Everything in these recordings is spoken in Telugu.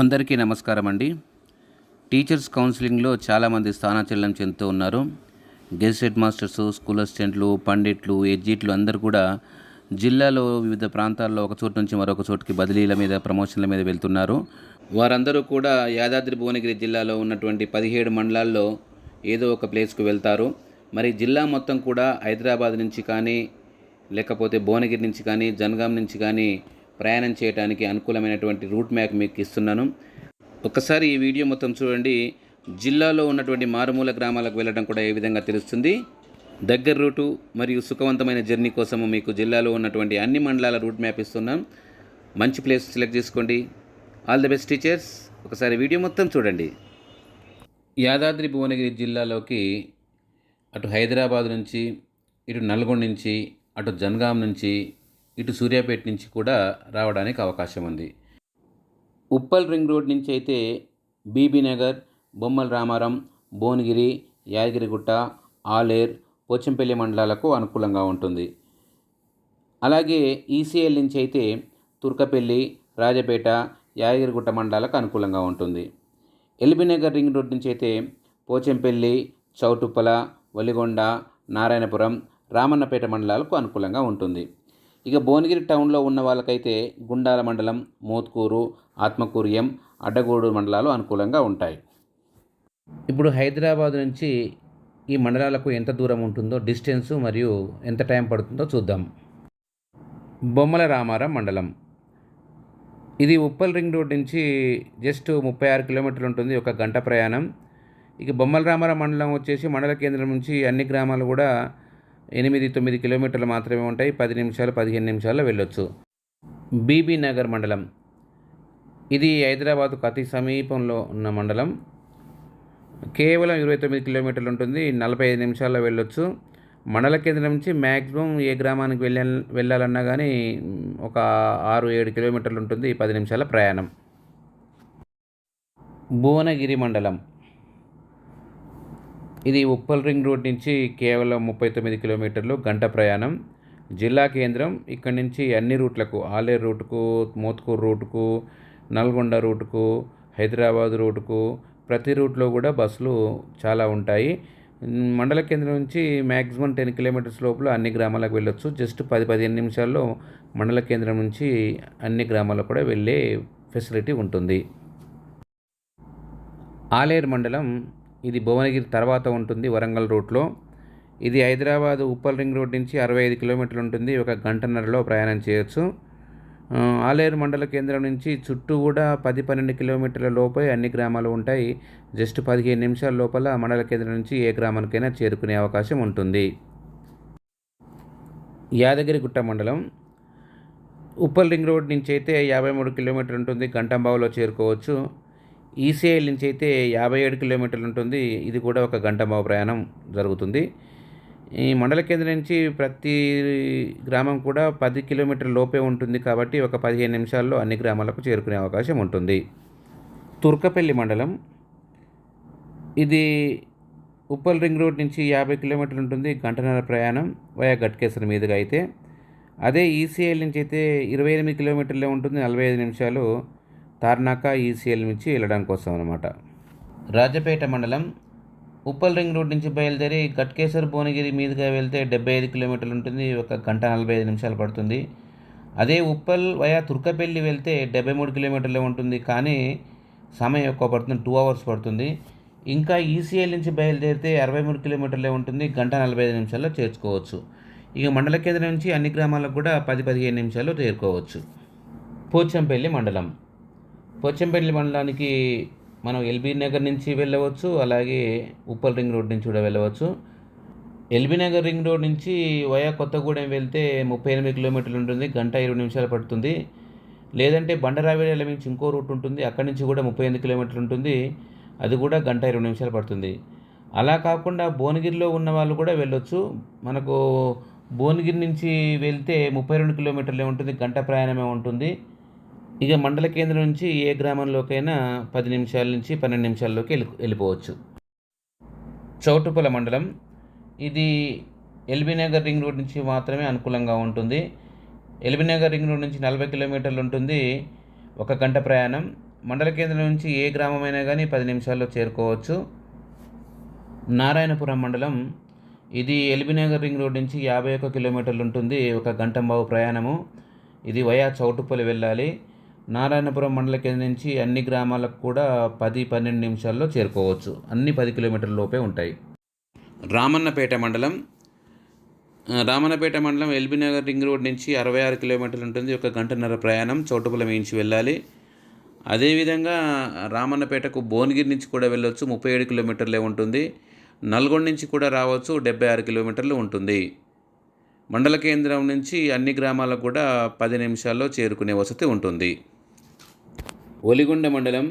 అందరికీ నమస్కారం అండి. టీచర్స్ కౌన్సిలింగ్లో చాలామంది స్థానాచలనం చెందుతూ ఉన్నారు. గెస్ట్ హెడ్ మాస్టర్స్ స్కూల్ అసిస్టెంట్లు పండిట్లు ఎడ్జిట్లు అందరూ కూడా జిల్లాలో వివిధ ప్రాంతాల్లో ఒక చోటు నుంచి మరొక చోటుకి బదిలీల మీద ప్రమోషన్ల మీద వెళ్తున్నారు. వారందరూ కూడా యాదాద్రి భువనగిరి జిల్లాలో ఉన్నటువంటి పదిహేడు మండలాల్లో ఏదో ఒక ప్లేస్కు వెళ్తారు. మరి జిల్లా మొత్తం కూడా హైదరాబాద్ నుంచి కానీ లేకపోతే భువనగిరి నుంచి కానీ జనగాం నుంచి కానీ ప్రయాణం చేయడానికి అనుకూలమైనటువంటి రూట్ మ్యాప్ మీకు ఇస్తున్నాను. ఒకసారి ఈ వీడియో మొత్తం చూడండి. జిల్లాలో ఉన్నటువంటి మారుమూల గ్రామాలకు వెళ్ళడం కూడా ఏ విధంగా తెలుస్తుంది? దగ్గర రూటు మరియు సుఖవంతమైన జర్నీ కోసము మీకు జిల్లాలో ఉన్నటువంటి అన్ని మండలాల రూట్ మ్యాప్ ఇస్తున్నాం. మంచి ప్లేస్ సెలెక్ట్ చేసుకోండి. ఆల్ ది బెస్ట్ టీచర్స్ ఒకసారి వీడియో మొత్తం చూడండి. యాదాద్రి భువనగిరి జిల్లాలోకి అటు హైదరాబాద్ నుంచి ఇటు నల్గొండ నుంచి అటు జనగాం నుంచి ఇటు సూర్యాపేట నుంచి కూడా రావడానికి అవకాశం ఉంది. ఉప్పల్ రింగ్ రోడ్ నుంచి అయితే బీబీనగర్ బొమ్మల రామారం భువనగిరి యాదగిరిగుట్ట ఆలేర్ పోచంపల్లి మండలాలకు అనుకూలంగా ఉంటుంది. అలాగే ఈసీఎల్ నుంచి అయితే తుర్కపల్లి రాజపేట యాదగిరిగుట్ట మండలాలకు అనుకూలంగా ఉంటుంది. ఎల్బీనగర్ రింగ్ రోడ్ నుంచి అయితే పోచంపల్లి చౌటుప్పల వలిగొండ నారాయణపురం రామన్నపేట మండలాలకు అనుకూలంగా ఉంటుంది. ఇక భువనగిరి టౌన్లో ఉన్న వాళ్ళకైతే గుండాల మండలం మోత్కూరు ఆత్మకూర్యం అడ్డగూడు మండలాలు అనుకూలంగా ఉంటాయి. ఇప్పుడు హైదరాబాద్ నుంచి ఈ మండలాలకు ఎంత దూరం ఉంటుందో డిస్టెన్స్ మరియు ఎంత టైం పడుతుందో చూద్దాం. బొమ్మల రామారం మండలం. ఇది ఉప్పల్ రింగ్ రోడ్ నుంచి జస్ట్ ముప్పై ఆరు కిలోమీటర్లు ఉంటుంది ఒక గంట ప్రయాణం. ఇక బొమ్మల రామారం మండలం వచ్చేసి మండల కేంద్రం నుంచి అన్ని గ్రామాలు కూడా ఎనిమిది తొమ్మిది కిలోమీటర్లు మాత్రమే ఉంటాయి. పది నిమిషాలు పదిహేను నిమిషాల్లో వెళ్ళొచ్చు. బీబీ నగర్ మండలం. ఇది హైదరాబాద్కు అతి సమీపంలో ఉన్న మండలం. కేవలం ఇరవై తొమ్మిది కిలోమీటర్లు ఉంటుంది. నలభై ఐదు నిమిషాల్లో వెళ్ళొచ్చు. మండల కేంద్రం నుంచి మ్యాక్సిమం ఏ గ్రామానికి వెళ్ళ వెళ్ళాలన్నా కానీ ఒక ఆరు ఏడు కిలోమీటర్లు ఉంటుంది. పది నిమిషాల ప్రయాణం. భువనగిరి మండలం. ఇది ఉప్పల్ రింగ్ రోడ్ నుంచి కేవలం ముప్పై తొమ్మిది కిలోమీటర్లు గంట ప్రయాణం. జిల్లా కేంద్రం ఇక్కడి నుంచి అన్ని రూట్లకు ఆలేరు రూట్కు మోత్కూరు రూట్కు నల్గొండ రూట్కు హైదరాబాద్ రూట్కు ప్రతి రూట్లో కూడా బస్సులు చాలా ఉంటాయి. మండల కేంద్రం నుంచి మ్యాక్సిమం టెన్ కిలోమీటర్స్ లోపల అన్ని గ్రామాలకు వెళ్ళొచ్చు. జస్ట్ పది పదిహేను నిమిషాల్లో మండల కేంద్రం నుంచి అన్ని గ్రామాలకు కూడా వెళ్ళే ఫెసిలిటీ ఉంటుంది. ఆలేరు మండలం ఇది భువనగిరి తర్వాత ఉంటుంది వరంగల్ రూట్లో. ఇది హైదరాబాద్ ఉప్పల్ రింగ్ రోడ్ నుంచి అరవై ఐదు కిలోమీటర్లు ఉంటుంది. ఒక గంటన్నరలో ప్రయాణం చేయొచ్చు. ఆలేరు మండల కేంద్రం నుంచి చుట్టూ కూడా పది పన్నెండు కిలోమీటర్ల లోపే అన్ని గ్రామాలు ఉంటాయి. జస్ట్ పదిహేను నిమిషాల లోపల మండల కేంద్రం నుంచి ఏ గ్రామానికైనా చేరుకునే అవకాశం ఉంటుంది. యాదగిరిగుట్ట మండలం. ఉప్పల్ రింగ్ రోడ్ నుంచి అయితే యాభై మూడు కిలోమీటర్లు ఉంటుంది. గంటంబావులో చేరుకోవచ్చు. ఈసీఐల్ నుంచి అయితే యాభై ఏడు కిలోమీటర్లు ఉంటుంది. ఇది కూడా ఒక గంట మా ప్రయాణం జరుగుతుంది. ఈ మండల కేంద్రం నుంచి ప్రతి గ్రామం కూడా పది కిలోమీటర్ల లోపే ఉంటుంది కాబట్టి ఒక పదిహేను నిమిషాల్లో అన్ని గ్రామాలకు చేరుకునే అవకాశం ఉంటుంది. తుర్కపల్లి మండలం. ఇది ఉప్పల్ రింగ్ రోడ్ నుంచి యాభై కిలోమీటర్లు ఉంటుంది గంటన్నర ప్రయాణం వయా గట్కేసర్ మీదుగా అయితే. అదే ఈసీఎల్ నుంచి అయితే ఇరవై ఎనిమిది కిలోమీటర్లే ఉంటుంది నలభై ఐదు నిమిషాలు తార్నాక ఈసీఎల్ నుంచి వెళ్ళడం కోసం అనమాట రాజపేట మండలం ఉప్పల్ రింగ్ రోడ్ నుంచి బయలుదేరి గట్కేశ్వర్ భువనగిరి మీదుగా వెళ్తే డెబ్బై ఐదు కిలోమీటర్లు ఉంటుంది. ఒక గంట నలభై ఐదు నిమిషాలు పడుతుంది. అదే ఉప్పల్ వయా తుర్కపల్లి వెళ్తే డెబ్బై మూడు కిలోమీటర్లే ఉంటుంది. కానీ సమయం ఎక్కువ పడుతుంది. టూ అవర్స్ పడుతుంది. ఇంకా ఈసీఎల్ నుంచి బయలుదేరితే అరవై మూడు కిలోమీటర్లే ఉంటుంది. గంట నలభై ఐదు నిమిషాల్లో చేర్చుకోవచ్చు. ఇక మండల కేంద్రం నుంచి అన్ని గ్రామాలకు కూడా పది పదిహేను నిమిషాల్లో చేరుకోవచ్చు. పోచంపల్లి మండలం పోచంపల్లి మండలానికి మనం ఎల్బీ నగర్ నుంచి వెళ్ళవచ్చు అలాగే ఉప్పల్ రింగ్ రోడ్ నుంచి కూడా వెళ్ళవచ్చు. ఎల్బీ నగర్ రింగ్ రోడ్ నుంచి వయా కొత్తగూడెం వెళ్తే ముప్పై ఎనిమిది కిలోమీటర్లు ఉంటుంది గంట ఇరవై నిమిషాలు పడుతుంది. లేదంటే బండరావిడల నుంచి ఇంకో రూట్ ఉంటుంది అక్కడి నుంచి కూడా ముప్పై ఎనిమిది కిలోమీటర్లు ఉంటుంది అది కూడా గంట ఇరవై నిమిషాలు పడుతుంది. అలా కాకుండా భువనగిరిలో ఉన్న వాళ్ళు కూడా వెళ్ళొచ్చు. మనకు భువనగిరి నుంచి వెళ్తే ముప్పై రెండు కిలోమీటర్లే ఉంటుంది గంట ప్రయాణమే ఉంటుంది. ఇక మండల కేంద్రం నుంచి ఏ గ్రామంలోకైనా పది నిమిషాల నుంచి పన్నెండు నిమిషాల్లోకి వెళ్ళి వెళ్ళిపోవచ్చు. చౌటుపల మండలం. ఇది ఎల్బీనగర్ రింగ్ రోడ్ నుంచి మాత్రమే అనుకూలంగా ఉంటుంది. ఎల్బీనగర్ రింగ్ రోడ్ నుంచి నలభై కిలోమీటర్లు ఉంటుంది ఒక గంట ప్రయాణం. మండల కేంద్రం నుంచి ఏ గ్రామమైనా కానీ పది నిమిషాల్లో చేరుకోవచ్చు. నారాయణపురం మండలం. ఇది ఎల్బీనగర్ రింగ్ రోడ్ నుంచి యాభై ఒక్క కిలోమీటర్లు ఉంటుంది ఒక గంట బావు ప్రయాణము. ఇది వయా చౌటుపల్లి వెళ్ళాలి. నారాయణపురం మండల కేంద్రం నుంచి అన్ని గ్రామాలకు కూడా పది పన్నెండు నిమిషాల్లో చేరుకోవచ్చు. అన్ని పది కిలోమీటర్ల లోపే ఉంటాయి. రామన్నపేట మండలం. రామన్నపేట మండలం ఎల్బీనగర్ రింగ్ రోడ్ నుంచి అరవై ఆరు కిలోమీటర్లు ఉంటుంది. ఒక గంటన్నర ప్రయాణం చౌటుపల్లి మించి వెళ్ళాలి. అదేవిధంగా రామన్నపేటకు భువనగిరి నుంచి కూడా వెళ్ళొచ్చు. ముప్పై ఏడు కిలోమీటర్లే ఉంటుంది. నల్గొండ నుంచి కూడా రావచ్చు. డెబ్బై ఆరు కిలోమీటర్లు ఉంటుంది. మండల కేంద్రం నుంచి అన్ని గ్రామాలకు కూడా పది నిమిషాల్లో చేరుకునే వసతి ఉంటుంది. ఒలిగొండ మండలం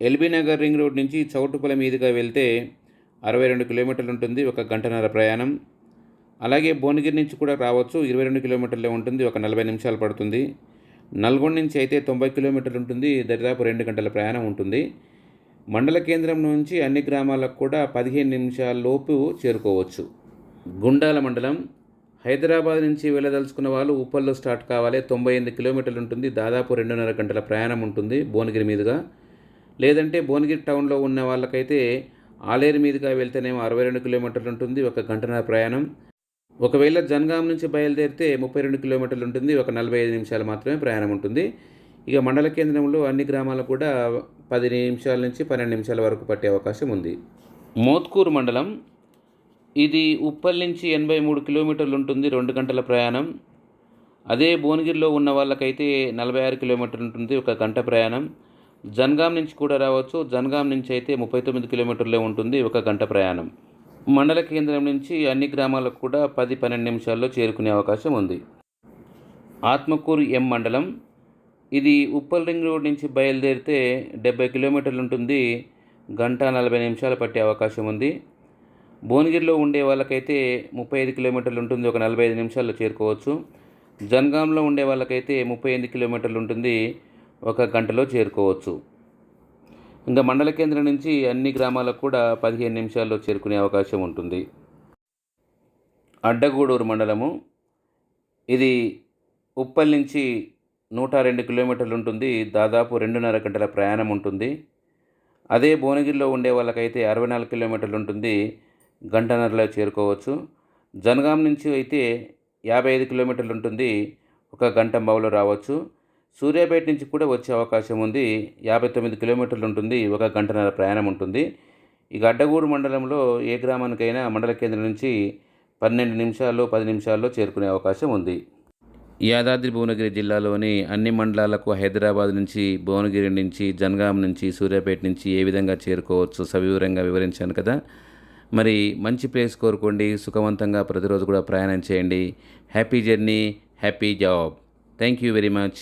ఎల్బీనగర్ రింగ్ రోడ్ నుంచి చౌటుపల మీదుగా వెళ్తే అరవై రెండు కిలోమీటర్లు ఉంటుంది ఒక గంటన్నర ప్రయాణం. అలాగే భువనగిరి నుంచి కూడా రావచ్చు ఇరవై రెండు కిలోమీటర్లే ఉంటుంది ఒక నలభై నిమిషాలు పడుతుంది. నల్గొండ నుంచి అయితే తొంభై కిలోమీటర్లు ఉంటుంది దరిదాపు రెండు గంటల ప్రయాణం ఉంటుంది. మండల కేంద్రం నుంచి అన్ని గ్రామాలకు కూడా పదిహేను నిమిషాల లోపు చేరుకోవచ్చు. గుండాల మండలం హైదరాబాద్ నుంచి వెళ్ళదలుచుకున్న వాళ్ళు ఉప్పల్లో స్టార్ట్ కావాలి. తొంభై ఎనిమిది కిలోమీటర్లు ఉంటుంది. దాదాపు రెండున్నర గంటల ప్రయాణం ఉంటుంది భువనగిరి మీదుగా. లేదంటే భువనగిరి టౌన్లో ఉన్న వాళ్ళకైతే ఆలేరు మీదుగా వెళ్తేనేమో అరవై రెండు కిలోమీటర్లు ఉంటుంది ఒక గంటన్నర ప్రయాణం. ఒకవేళ జనగాం నుంచి బయలుదేరితే ముప్పై రెండు కిలోమీటర్లు ఉంటుంది. ఒక నలభై ఐదు నిమిషాలు మాత్రమే ప్రయాణం ఉంటుంది. ఇక మండల కేంద్రంలో అన్ని గ్రామాలకు కూడా పది నిమిషాల నుంచి పన్నెండు నిమిషాల వరకు పట్టే అవకాశం ఉంది. మోత్కూరు మండలం ఇది ఉప్పల్ నుంచి ఎనభై మూడు కిలోమీటర్లు ఉంటుంది రెండు గంటల ప్రయాణం. అదే భువనగిరిలో ఉన్న వాళ్ళకైతే నలభై ఆరు కిలోమీటర్లు ఉంటుంది ఒక గంట ప్రయాణం. జన్గాం నుంచి కూడా రావచ్చు. జన్గాం నుంచి అయితే ముప్పై తొమ్మిది కిలోమీటర్లే ఉంటుంది ఒక గంట ప్రయాణం. మండల కేంద్రం నుంచి అన్ని గ్రామాలకు కూడా పది పన్నెండు నిమిషాల్లో చేరుకునే అవకాశం ఉంది. ఆత్మకూరు ఎం మండలం. ఇది ఉప్పల్ రింగ్ రోడ్ నుంచి బయలుదేరితే డెబ్బై కిలోమీటర్లు ఉంటుంది. గంట నలభై నిమిషాలు పట్టే అవకాశం ఉంది. భువనగిరిలో ఉండే వాళ్ళకైతే ముప్పై ఐదు కిలోమీటర్లు ఉంటుంది ఒక నలభై ఐదు నిమిషాల్లో చేరుకోవచ్చు. జన్గాంలో ఉండే వాళ్ళకైతే ముప్పై ఎనిమిది కిలోమీటర్లు ఉంటుంది ఒక గంటలో చేరుకోవచ్చు. ఇంకా మండల కేంద్రం నుంచి అన్ని గ్రామాలకు కూడా పదిహేను నిమిషాల్లో చేరుకునే అవకాశం ఉంటుంది. అడ్డగూడూరు మండలము. ఇది ఉప్పల్ నుంచి నూట రెండు కిలోమీటర్లు ఉంటుంది దాదాపు రెండున్నర గంటల ప్రయాణం ఉంటుంది. అదే భువనగిరిలో ఉండే వాళ్ళకైతే అరవై నాలుగు కిలోమీటర్లు ఉంటుంది గంటన్నరలో చేరుకోవచ్చు. జనగాం నుంచి అయితే యాభై ఐదు కిలోమీటర్లు ఉంటుంది. ఒక గంట బావులో రావచ్చు. సూర్యాపేట నుంచి కూడా వచ్చే అవకాశం ఉంది. యాభై తొమ్మిది కిలోమీటర్లు ఉంటుంది. ఒక గంటన్నర ప్రయాణం ఉంటుంది. ఇక గడ్డగూడు మండలంలో ఏ గ్రామానికైనా మండల కేంద్రం నుంచి పన్నెండు నిమిషాల్లో పది నిమిషాల్లో చేరుకునే అవకాశం ఉంది. యాదాద్రి భువనగిరి జిల్లాలోని అన్ని మండలాలకు హైదరాబాద్ నుంచి భువనగిరి నుంచి జనగాం నుంచి సూర్యాపేట నుంచి ఏ విధంగా చేరుకోవచ్చు సవివరంగా వివరించాను కదా. మరి మంచి ప్లేస్ కోరుకోండి. సుఖవంతంగా ప్రతిరోజు కూడా ప్రయాణం చేయండి. Happy journey happy job thank you very much